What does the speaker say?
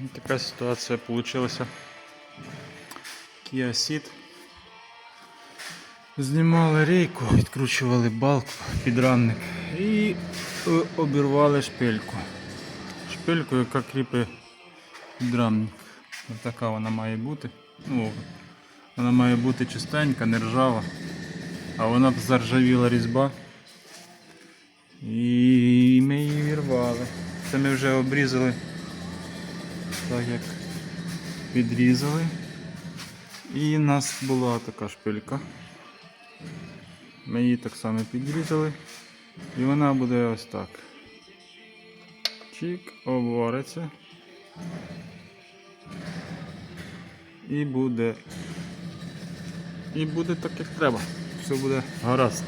Ну, Така ситуація вийшла. Kia Ceed. Знімали рейку, відкручували балку, підрамник і е, обірвали шпильку. Шпильку, яка кріпить підрамник. Ось така вона має бути. Ну, вона має бути чистенька, не ржава. А вона б заржавіла різьба. І ми її вірвали. Це ми вже обрізали так як підрізали. І в нас була така шпилька. Ми її так само підрізали. І вона буде ось так. Чик, обвариться. І буде. І буде так, як треба. Все буде гаразд.